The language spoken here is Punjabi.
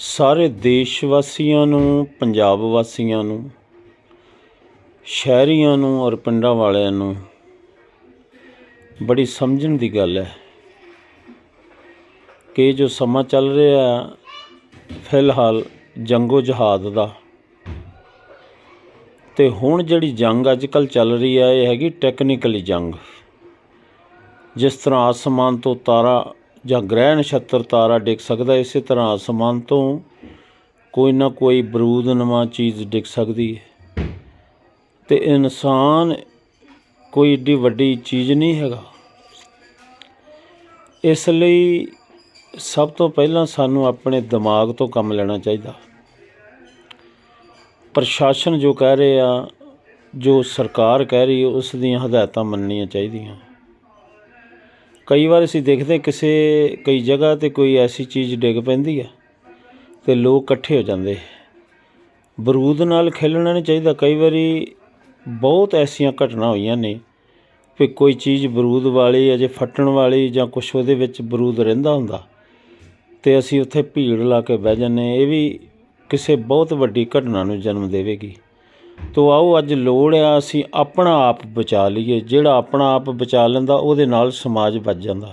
ਸਾਰੇ ਦੇਸ਼ ਵਾਸੀਆਂ ਨੂੰ, ਪੰਜਾਬ ਵਾਸੀਆਂ ਨੂੰ, ਸ਼ਹਿਰੀਆਂ ਨੂੰ ਔਰ ਪਿੰਡਾਂ ਵਾਲਿਆਂ ਨੂੰ ਬੜੀ ਸਮਝਣ ਦੀ ਗੱਲ ਹੈ ਕਿ ਜੋ ਸਮਾਂ ਚੱਲ ਰਿਹਾ ਫਿਲਹਾਲ ਜੰਗੋ ਜਹਾਦ ਦਾ। ਤੇ ਹੁਣ ਜਿਹੜੀ ਜੰਗ ਅੱਜ ਕੱਲ ਚੱਲ ਰਹੀ ਹੈ, ਇਹ ਹੈਗੀ ਟੈਕਨੀਕਲੀ ਜੰਗ। ਜਿਸ ਤਰ੍ਹਾਂ ਆਸਮਾਨ ਤੋਂ ਤਾਰਾ ਜਾਂ ਗ੍ਰਹਿ ਨਛੱਤਰ ਤਾਰਾ ਡਿੱਗ ਸਕਦਾ ਇਸੇ ਤਰ੍ਹਾਂ ਅਸਮਾਨ ਤੋਂ ਕੋਈ ਨਾ ਕੋਈ ਬਰੂਦ ਨਵਾਂ ਚੀਜ਼ ਡਿੱਗ ਸਕਦੀ ਹੈ। ਤੇ ਇਨਸਾਨ ਕੋਈ ਏਡੀ ਵੱਡੀ ਚੀਜ਼ ਨਹੀਂ ਹੈਗਾ। ਇਸ ਲਈ ਸਭ ਤੋਂ ਪਹਿਲਾਂ ਸਾਨੂੰ ਆਪਣੇ ਦਿਮਾਗ ਤੋਂ ਕੰਮ ਲੈਣਾ ਚਾਹੀਦਾ। ਪ੍ਰਸ਼ਾਸਨ ਜੋ ਕਹਿ ਰਿਹਾ, ਜੋ ਸਰਕਾਰ ਕਹਿ ਰਹੀ ਹੈ, ਉਸ ਦੀਆਂ ਹਦਾਇਤਾਂ ਮੰਨਣੀਆਂ ਚਾਹੀਦੀਆਂ। ਕਈ ਵਾਰ ਅਸੀਂ ਦੇਖਦੇ ਕਿਸੇ, ਕਈ ਜਗ੍ਹਾ ਤੇ ਕੋਈ ਐਸੀ ਚੀਜ਼ ਡਿੱਗ ਪੈਂਦੀ ਹੈ ਅਤੇ ਲੋਕ ਇਕੱਠੇ ਹੋ ਜਾਂਦੇ ਬਰੂਦ ਨਾਲ ਖੇਲਣਾ ਨਹੀਂ ਚਾਹੀਦਾ। ਕਈ ਵਾਰੀ ਬਹੁਤ ਐਸੀਆਂ ਘਟਨਾ ਹੋਈਆਂ ਨੇ ਵੀ ਕੋਈ ਚੀਜ਼ ਬਰੂਦ ਵਾਲੀ, ਅਜੇ ਫੱਟਣ ਵਾਲੀ ਜਾਂ ਕੁਛ ਉਹਦੇ ਵਿੱਚ ਬਰੂਦ ਰਹਿੰਦਾ ਹੁੰਦਾ ਤੇ ਅਸੀਂ ਉੱਥੇ ਭੀੜ ਲਾ ਕੇ ਬਹਿ ਜਾਂਦੇ ਇਹ ਵੀ ਕਿਸੇ ਬਹੁਤ ਵੱਡੀ ਘਟਨਾ ਨੂੰ ਜਨਮ ਦੇਵੇਗੀ। ਤੋ ਆਓ ਅੱਜ ਲੋੜ ਆ, ਅਸੀਂ ਆਪਣਾ ਆਪ ਬਚਾ ਲਈਏ। ਜਿਹੜਾ ਆਪਣਾ ਆਪ ਬਚਾ ਲੈਂਦਾ, ਉਹਦੇ ਨਾਲ ਸਮਾਜ ਬਚ ਜਾਂਦਾ।